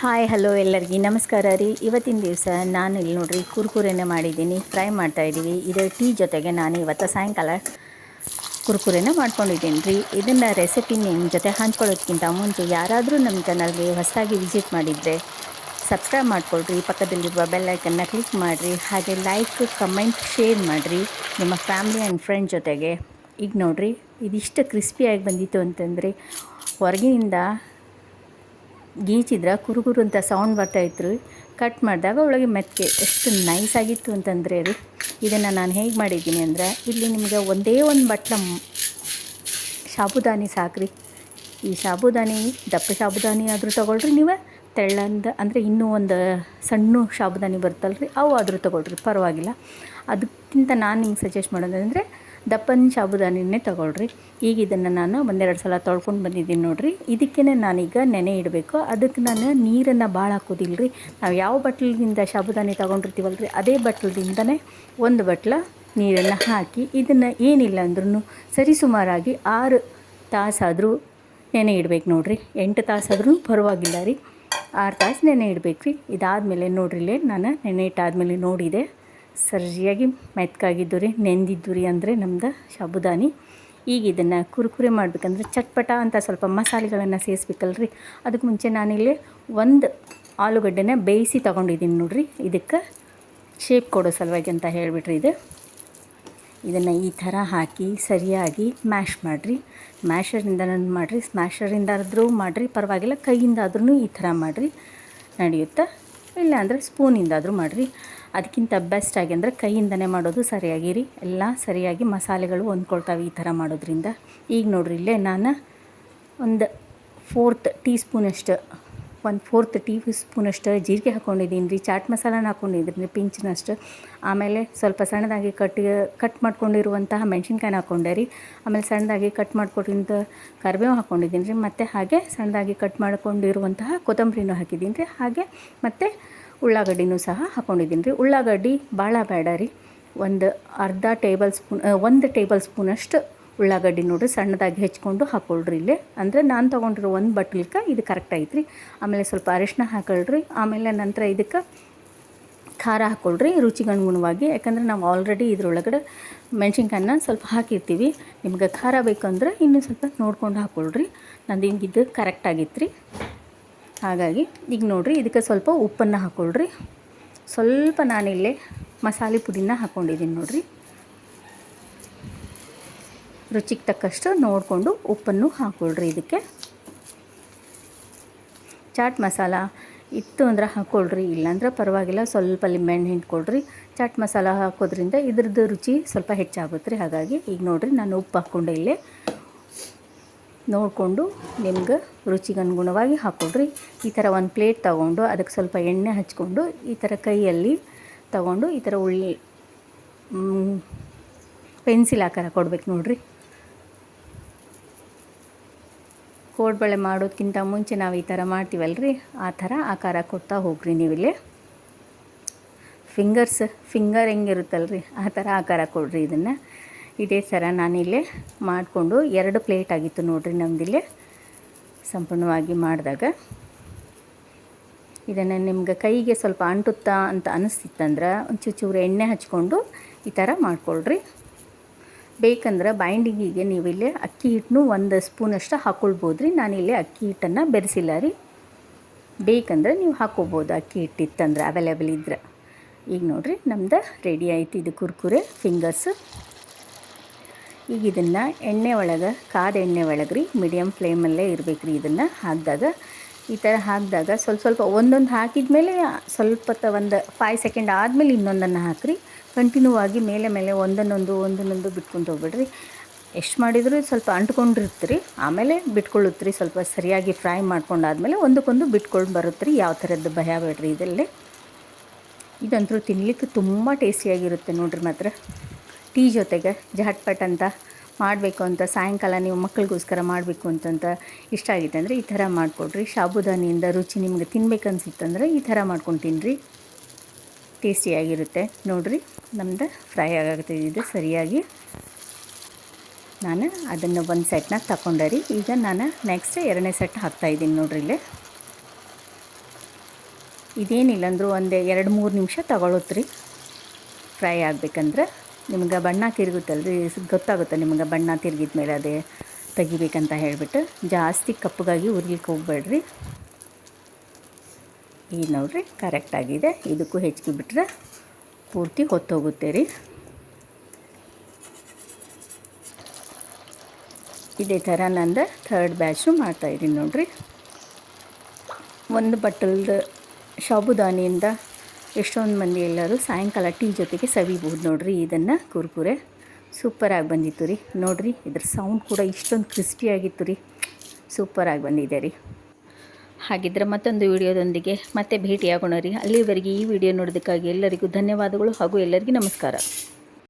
Hi, hello ಎಲ್ಲರಿಗೆ. ನಮಸ್ಕಾರ ರೀ. ಇವತ್ತಿನ ದಿವಸ ನಾನು ಇಲ್ಲಿ ನೋಡಿರಿ ಕುರ್ಕುರೆನೇ ಮಾಡಿದ್ದೀನಿ. ಫ್ರೈ ಮಾಡ್ತಾಯಿದ್ದೀವಿ ಇದು ಟೀ ಜೊತೆಗೆ ನಾನು ಇವತ್ತು ಸಾಯಂಕಾಲ ಕುರ್ಕುರೆನ ಮಾಡ್ಕೊಂಡಿದ್ದೀನಿ ರೀ. ಇದನ್ನು ರೆಸಿಪಿ ನಿಮ್ಮ ಜೊತೆ ಹಂಚ್ಕೊಳ್ಳೋದಕ್ಕಿಂತ ಮುಂಚೆ ಯಾರಾದರೂ ನಮ್ಮ ಚಾನಲ್ಗೆ ಹೊಸದಾಗಿ ವಿಸಿಟ್ ಮಾಡಿದರೆ ಸಬ್ಸ್ಕ್ರೈಬ್ ಮಾಡ್ಕೊಳ್ರಿ. ಪಕ್ಕದಲ್ಲಿರುವ ಬೆಲ್ಲೈಕನ್ನ ಕ್ಲಿಕ್ ಮಾಡಿರಿ. ಹಾಗೆ ಲೈಕ್ ಕಮೆಂಟ್ ಶೇರ್ ಮಾಡಿರಿ. ನಿಮ್ಮ ಫ್ಯಾಮ್ಲಿ ಆ್ಯಂಡ್ ಫ್ರೆಂಡ್ ಜೊತೆಗೆ. ಈಗ ನೋಡಿರಿ, ಇದಿಷ್ಟು ಕ್ರಿಸ್ಪಿಯಾಗಿ ಬಂದಿತ್ತು ಅಂತಂದರೆ ಹೊರಗಿನಿಂದ ಗೀಚಿದ್ರೆ ಕುರುಗುರು ಅಂತ ಸೌಂಡ್ ಬರ್ತಾಯಿತ್ತು ಕಟ್ ಮಾಡಿದಾಗ ಒಳಗೆ ಮೆತ್ತಗೆ ಎಷ್ಟು ನೈಸ್ ಆಗಿತ್ತು ಅಂತಂದರೆ ರೀ, ಇದನ್ನು ನಾನು ಹೇಗೆ ಮಾಡಿದ್ದೀನಿ ಅಂದರೆ, ಇಲ್ಲಿ ನಿಮಗೆ ಒಂದೇ ಒಂದು ಬಟ್ಲ ಸಾಬುದಾನಿ ಸಾಕ್ರಿ. ಈ ಸಾಬುದಾನಿ, ದಪ್ಪ ಸಾಬುದಾನಿ ಆದರೂ ತೊಗೊಳ್ರಿ ನೀವು, ತೆಳ್ಳಂದ ಅಂದರೆ ಇನ್ನೂ ಒಂದು ಸಣ್ಣ ಸಾಬುದಾನಿ ಬರುತ್ತಲ್ರಿ, ಅವು ಆದರೂ ತೊಗೊಳ್ರಿ, ಪರವಾಗಿಲ್ಲ. ಅದಕ್ಕಿಂತ ನಾನು ನಿಮ್ಗೆ ಸಜೆಸ್ಟ್ ಮಾಡೋದಂದರೆ ದಪ್ಪನ ಸಾಬುದಾನಿನೇ ತೊಗೊಳ್ರಿ. ಈಗ ಇದನ್ನು ನಾನು ಒಂದೆರಡು ಸಲ ತೊಳ್ಕೊಂಡು ಬಂದಿದ್ದೀನಿ ನೋಡಿರಿ. ಇದಕ್ಕೇ ನಾನೀಗ ನೆನೆ ಇಡಬೇಕು. ಅದಕ್ಕೆ ನಾನು ನೀರನ್ನು ಭಾಳ ಹಾಕೋದಿಲ್ಲ ರೀ ನಾವು ಯಾವ ಬಟ್ಲಿಂದ ಸಾಬುದಾನಿ ತೊಗೊಂಡಿರ್ತೀವಲ್ರಿ, ಅದೇ ಬಟ್ಲದಿಂದನೇ ಒಂದು ಬಟ್ಲ ನೀರನ್ನು ಹಾಕಿ ಇದನ್ನು ಏನಿಲ್ಲ ಅಂದ್ರೂ ಸರಿಸುಮಾರಾಗಿ ಆರು ತಾಸಾದರೂ ನೆನೆ ಇಡ್ಬೇಕು ನೋಡಿರಿ. ಎಂಟು ತಾಸಾದ್ರೂ ಪರವಾಗಿಲ್ಲ ರೀ. ಆರು ತಾಸು ನೆನೆ ಇಡಬೇಕು ರೀ. ಇದಾದಮೇಲೆ ನೋಡ್ರಿ ನಾನು ನೆನೆ ಇಟ್ಟಾದಮೇಲೆ ನೋಡಿದೆ. ಸರಿಯಾಗಿ ಮೆತ್ಕಾಗಿದ್ದು ರೀ, ನೆಂದಿದ್ದು ರೀ ಅಂದರೆ ನಮ್ದು ಸಾಬುದಾನಿ. ಈಗ ಇದನ್ನು ಕುರುಕುರೆ ಮಾಡಬೇಕಂದ್ರೆ ಚಟ್ಪಟ ಅಂತ ಸ್ವಲ್ಪ ಮಸಾಲೆಗಳನ್ನು ಸೇರಿಸ್ಬೇಕಲ್ರಿ. ಅದಕ್ಕೆ ಮುಂಚೆ ನಾನಿಲ್ಲಿ ಒಂದು ಆಲೂಗಡ್ಡೆನ ಬೇಯಿಸಿ ತೊಗೊಂಡಿದ್ದೀನಿ ನೋಡಿರಿ. ಇದಕ್ಕೆ ಶೇಪ್ ಕೊಡೋ ಸಲುವಾಗಿ ಅಂತ ಹೇಳಿಬಿಟ್ರಿ ಇದು. ಇದನ್ನು ಈ ಥರ ಹಾಕಿ ಸರಿಯಾಗಿ ಮ್ಯಾಶ್ ಮಾಡಿರಿ. ಮ್ಯಾಶರಿಂದ ಮಾಡಿರಿ ಸ್ಮ್ಯಾಶರಿಂದಾದ್ರೂ ಮಾಡಿರಿ, ಪರವಾಗಿಲ್ಲ ಕೈಯಿಂದಾದ್ರೂ ಈ ಥರ ಮಾಡಿರಿ. ನಡೆಯುತ್ತಾ? ಇಲ್ಲಾಂದರೆ ಸ್ಪೂನಿಂದಾದರೂ ಮಾಡಿರಿ. ಅದಕ್ಕಿಂತ ಬೆಸ್ಟ್ ಆಗಿ ಅಂದರೆ ಕೈಯಿಂದನೇ ಮಾಡೋದು ಸರಿಯಾಗಿರಿ. ಎಲ್ಲ ಸರಿಯಾಗಿ ಮಸಾಲೆಗಳು ಹೊಂದ್ಕೊಳ್ತಾವೆ ಈ ಥರ ಮಾಡೋದ್ರಿಂದ. ಈಗ ನೋಡ್ರಿ, ಇಲ್ಲೇ ನಾನು ಒಂದು ಫೋರ್ತ್ ಟೀ ಸ್ಪೂನಷ್ಟು ಒಂದು ಫೋರ್ತ್ ಟೀ ಸ್ಪೂನಷ್ಟು ಜೀರಿಗೆ ಹಾಕ್ಕೊಂಡಿದ್ದೀನಿ ರೀ. ಚಾಟ್ ಮಸಾಲಾನ ಹಾಕ್ಕೊಂಡಿದ್ದೀನಿ ರೀ ಪಿಂಚಿನಷ್ಟು. ಆಮೇಲೆ ಸ್ವಲ್ಪ ಸಣ್ಣದಾಗಿ ಕಟ್ ಕಟ್ ಮಾಡ್ಕೊಂಡಿರುವಂತಹ ಮೆಣಸಿನ್ಕಾಯಿನ ಹಾಕ್ಕೊಂಡೆ ರೀ. ಆಮೇಲೆ ಸಣ್ಣದಾಗಿ ಕಟ್ ಮಾಡ್ಕೊಟ್ಟಿದ್ದ ಕರಿಬೇವು ಹಾಕ್ಕೊಂಡಿದ್ದೀನಿ ರೀ. ಮತ್ತು ಹಾಗೆ ಸಣ್ಣದಾಗಿ ಕಟ್ ಮಾಡ್ಕೊಂಡಿರುವಂತಹ ಕೊತ್ತಂಬರಿನೂ ಹಾಕಿದ್ದೀನಿ ರೀ. ಹಾಗೆ ಮತ್ತು ಉಳ್ಳಾಗಡ್ಡಿನೂ ಸಹ ಹಾಕ್ಕೊಂಡಿದ್ದೀನಿ ರೀ. ಉಳ್ಳಾಗಡ್ಡಿ ಭಾಳ ಬೇಡ ರೀ. ಒಂದು ಅರ್ಧ ಟೇಬಲ್ ಸ್ಪೂನ್ ಒಂದು ಟೇಬಲ್ ಸ್ಪೂನಷ್ಟು ಉಳ್ಳಾಗಡ್ಡಿ ನೋಡಿರಿ ಸಣ್ಣದಾಗಿ ಹೆಚ್ಕೊಂಡು ಹಾಕ್ಕೊಳ್ರಿ ಇಲ್ಲಿ. ಅಂದರೆ ನಾನು ತೊಗೊಂಡಿರೋ ಒಂದು ಬಟ್ಲಿಕ್ಕೆ ಇದು ಕರೆಕ್ಟ್ ಐತ್ರಿ. ಆಮೇಲೆ ಸ್ವಲ್ಪ ಅರಿಶಿನ ಹಾಕೊಳ್ರಿ. ಆಮೇಲೆ ನಂತರ ಇದಕ್ಕೆ ಖಾರ ಹಾಕ್ಕೊಳ್ರಿ ರುಚಿಗೆ ಅನುಗುಣವಾಗಿ. ಯಾಕಂದರೆ ನಾವು ಆಲ್ರೆಡಿ ಇದ್ರೊಳಗಡೆ ಮೆಣಸಿನ್ಕಾಯನ್ನ ಸ್ವಲ್ಪ ಹಾಕಿರ್ತೀವಿ. ನಿಮ್ಗೆ ಖಾರ ಬೇಕಂದ್ರೆ ಇನ್ನೂ ಸ್ವಲ್ಪ ನೋಡ್ಕೊಂಡು ಹಾಕ್ಕೊಳ್ರಿ ನಂದು ಹಿಂಗಿದ್ದು ಕರೆಕ್ಟ್ ಆಗಿತ್ತು ರೀ ಹಾಗಾಗಿ ಈಗ ನೋಡಿರಿ ಇದಕ್ಕೆ ಸ್ವಲ್ಪ ಉಪ್ಪನ್ನು ಹಾಕ್ಕೊಳ್ರಿ ಸ್ವಲ್ಪ ನಾನಿಲ್ಲೇ ಮಸಾಲೆ ಪುಡಿನ ಹಾಕ್ಕೊಂಡಿದ್ದೀನಿ ನೋಡಿರಿ. ರುಚಿಗೆ ತಕ್ಕಷ್ಟು ನೋಡಿಕೊಂಡು ಉಪ್ಪನ್ನು ಹಾಕ್ಕೊಳ್ರಿ ಇದಕ್ಕೆ. ಚಾಟ್ ಮಸಾಲ ಇತ್ತು ಅಂದ್ರೆ ಹಾಕ್ಕೊಳ್ರಿ ಇಲ್ಲಾಂದ್ರೆ ಪರವಾಗಿಲ್ಲ, ಸ್ವಲ್ಪ ಲಿಂಬೆಹಣ್ಣು ಹಿಂಡ್ಕೊಳ್ರಿ. ಚಾಟ್ ಮಸಾಲ ಹಾಕೋದ್ರಿಂದ ಇದ್ರದ್ದು ರುಚಿ ಸ್ವಲ್ಪ ಹೆಚ್ಚಾಗುತ್ತೆ ರೀ. ಹಾಗಾಗಿ ಈಗ ನೋಡಿರಿ ನಾನು ಉಪ್ಪು ಹಾಕ್ಕೊಂಡೆ ಇಲ್ಲೇ. ನೋಡಿಕೊಂಡು ನಿಮ್ಗೆ ರುಚಿಗೆ ಅನುಗುಣವಾಗಿ ಹಾಕ್ಕೊಡ್ರಿ. ಈ ಥರ ಒಂದು ಪ್ಲೇಟ್ ತಗೊಂಡು ಅದಕ್ಕೆ ಸ್ವಲ್ಪ ಎಣ್ಣೆ ಹಚ್ಕೊಂಡು ಈ ಥರ ಕೈಯಲ್ಲಿ ತಗೊಂಡು ಈ ಥರ ಉಳ್ಳಿ ಪೆನ್ಸಿಲ್ ಆಕಾರ ಕೊಡ್ಬೇಕು ನೋಡ್ರಿ. ಕೋಡ್ಬಳೆ ಮಾಡೋದಕ್ಕಿಂತ ಮುಂಚೆ ನಾವು ಈ ಥರ ಮಾಡ್ತೀವಲ್ರಿ. ಆ ಥರ ಆಕಾರ ಕೊಡ್ತಾ ಹೋಗ್ರಿ ನೀವಿಲ್ಲಿ. ಫಿಂಗರ್ಸ್ ಫಿಂಗರ್ ಹೆಂಗಿರುತ್ತಲ್ರಿ? ಆ ಥರ ಆಕಾರ ಕೊಡ್ರಿ ಇದನ್ನು. ಇದೇ ಥರ ನಾನಿಲ್ಲೇ ಮಾಡಿಕೊಂಡು ಎರಡು ಪ್ಲೇಟ್ ಆಗಿತ್ತು ನೋಡ್ರಿ ನಮ್ದಿಲ್ಲೇ ಸಂಪೂರ್ಣವಾಗಿ ಮಾಡಿದಾಗ. ಇದನ್ನು ನಿಮ್ಗೆ ಕೈಗೆ ಸ್ವಲ್ಪ ಅಂಟುತ್ತಾ ಅಂತ ಅನಿಸ್ತಿತ್ತಂದ್ರೆ ಒಂಚೂರು ಚೂರು ಎಣ್ಣೆ ಹಚ್ಕೊಂಡು ಈ ಥರ ಮಾಡ್ಕೊಳ್ರಿ. ಬೇಕಂದ್ರೆ ಬೈಂಡಿಂಗಿಗೆ ನೀವಿಲ್ಲಿ ಅಕ್ಕಿ ಹಿಟ್ಟನ್ನು ಒಂದು ಸ್ಪೂನಷ್ಟು ಹಾಕ್ಕೊಳ್ಬೋದು ರೀ ನಾನಿಲ್ಲಿ ಅಕ್ಕಿ ಹಿಟ್ಟನ್ನು ಬೆರೆಸಿಲ್ಲ ರೀ. ಬೇಕಂದ್ರೆ ನೀವು ಹಾಕ್ಕೋಬೋದು ಅಕ್ಕಿ ಹಿಟ್ಟಿತ್ತಂದ್ರೆ ಅವೈಲೇಬಲ್ ಇದ್ರೆ. ಈಗ ನೋಡಿರಿ ನಮ್ದು ರೆಡಿ ಆಯಿತು. ಇದು ಕುರ್ಕುರೆ ಫಿಂಗರ್ಸ್ ಈಗ ಇದನ್ನು ಎಣ್ಣೆ ಒಳಗೆ, ಕಾದ ಎಣ್ಣೆ ಒಳಗೆ ರೀ ಮೀಡಿಯಮ್ ಫ್ಲೇಮಲ್ಲೇ ಇರಬೇಕು ರೀ ಇದನ್ನು ಹಾಕಿದಾಗ. ಈ ಥರ ಹಾಕಿದಾಗ ಸ್ವಲ್ಪ ಸ್ವಲ್ಪ ಒಂದೊಂದು ಹಾಕಿದ ಮೇಲೆ ಸ್ವಲ್ಪ ಒಂದು ಫೈವ್ ಸೆಕೆಂಡ್ ಆದಮೇಲೆ ಇನ್ನೊಂದನ್ನು ಹಾಕಿರಿ. ಕಂಟಿನ್ಯೂ ಆಗಿ ಮೇಲೆ ಮೇಲೆ ಒಂದನ್ನೊಂದು ಒಂದನ್ನೊಂದು ಬಿಟ್ಕೊಂಡು ಹೋಗ್ಬಿಡ್ರಿ. ಎಷ್ಟು ಮಾಡಿದರೂ ಸ್ವಲ್ಪ ಅಂಟ್ಕೊಂಡಿರ್ತೀರಿ, ಆಮೇಲೆ ಬಿಟ್ಕೊಳ್ಳುತ್ತೆ ರೀ ಸ್ವಲ್ಪ ಸರಿಯಾಗಿ ಫ್ರೈ ಮಾಡ್ಕೊಂಡಾದ್ಮೇಲೆ ಒಂದಕ್ಕೊಂದು ಬಿಟ್ಕೊಂಡು ಬರುತ್ತೆ ರೀ ಯಾವ ಥರದ್ದು ಭಯ ಬೇಡ್ರಿ ಇದರಲ್ಲಿ. ಇದಂತೂ ತಿನ್ನಲಿಕ್ಕೆ ತುಂಬ ಟೇಸ್ಟಿಯಾಗಿರುತ್ತೆ ನೋಡ್ರಿ ಮಾತ್ರ. ಟೀ ಜೊತೆಗೆ ಝಟ್ಪಟ್ ಅಂತ ಮಾಡಬೇಕು ಅಂತ, ಸಾಯಂಕಾಲ ನೀವು ಮಕ್ಕಳಿಗೋಸ್ಕರ ಮಾಡಬೇಕು ಅಂತಂತ ಇಷ್ಟ ಆಗಿತ್ತು ಅಂದರೆ ಈ ಥರ ಮಾಡಿಕೊಡ್ರಿ. ಸಾಬುದಾನಿಯಿಂದ ರುಚಿ ನಿಮ್ಗೆ ತಿನ್ಬೇಕನ್ಸಿತ್ತಂದ್ರೆ ಈ ಥರ ಮಾಡ್ಕೊಂಡು ತಿನ್ನಿರಿ ಟೇಸ್ಟಿಯಾಗಿರುತ್ತೆ ನೋಡಿರಿ, ನಮ್ದು ಫ್ರೈ ಆಗತ್ತಿದೆ ಸರಿಯಾಗಿ. ನಾನು ಅದನ್ನು ಒಂದು ಸೆಟ್ನ ತಗೊಂಡೆ ರೀ ಈಗ ನಾನು ನೆಕ್ಸ್ಟ್ ಎರಡನೇ ಸೆಟ್ ಹಾಕ್ತಾಯಿದ್ದೀನಿ ನೋಡ್ರಿ ಇಲ್ಲಿ. ಇದೇನಿಲ್ಲ ಅಂದರೂ ಒಂದು ಎರಡು ಮೂರು ನಿಮಿಷ ತಗೊಳತ್ರಿ. ಫ್ರೈ ಆಗಬೇಕಂದ್ರೆ. ನಿಮ್ಗೆ ಬಣ್ಣ ತಿರುಗುತ್ತಲ್ರಿ? ಗೊತ್ತಾಗುತ್ತೆ ನಿಮ್ಗೆ ಬಣ್ಣ ತಿರುಗಿದ ಮೇಲೆ ಅದೇ ತೆಗಿಬೇಕಂತ ಹೇಳಿಬಿಟ್ಟು ಜಾಸ್ತಿ ಕಪ್ಪಗಾಗಿ ಉರ್ಲಿಕ್ಕೆ ಹೋಗ್ಬೇಡ್ರಿ. ಈ ನೋಡ್ರಿ ಕರೆಕ್ಟಾಗಿದೆ ಇದಕ್ಕೂ ಹೆಚ್ಚಿಗೆ ಬಿಟ್ಟರೆ ಪೂರ್ತಿ ಹೊತ್ತೋಗುತ್ತೆ ರೀ. ಇದೇ ಥರ ನಂದು ಥರ್ಡ್ ಬ್ಯಾಚು ಮಾಡ್ತಾಯಿದ್ದೀನಿ ನೋಡ್ರಿ. ಒಂದು ಬಟ್ಟಲ್ದ ಸಾಬುದಾನಿಯಿಂದ ಎಷ್ಟೊಂದು ಮಂದಿ ಎಲ್ಲರೂ ಸಾಯಂಕಾಲ ಟೀ ಜೊತೆಗೆ ಸವಿಬಹುದು ನೋಡ್ರಿ ಇದನ್ನು ಕುರ್ಕುರೆ. ಸೂಪರಾಗಿ ಬಂದಿತ್ತು ರೀ. ನೋಡ್ರಿ, ಇದ್ರ ಸೌಂಡ್ ಕೂಡ ಇಷ್ಟೊಂದು ಕ್ರಿಸ್ಪಿಯಾಗಿತ್ತು ರೀ. ಸೂಪರಾಗಿ ಬಂದಿದೆ ರೀ. ಹಾಗಿದ್ರೆ ಮತ್ತೊಂದು ವಿಡಿಯೋದೊಂದಿಗೆ ಮತ್ತೆ ಭೇಟಿಯಾಗೋಣ ರೀ. ಅಲ್ಲಿವರೆಗೆ ಈ ವಿಡಿಯೋ ನೋಡೋದಕ್ಕಾಗಿ ಎಲ್ಲರಿಗೂ ಧನ್ಯವಾದಗಳು ಹಾಗೂ ಎಲ್ಲರಿಗೂ ನಮಸ್ಕಾರ.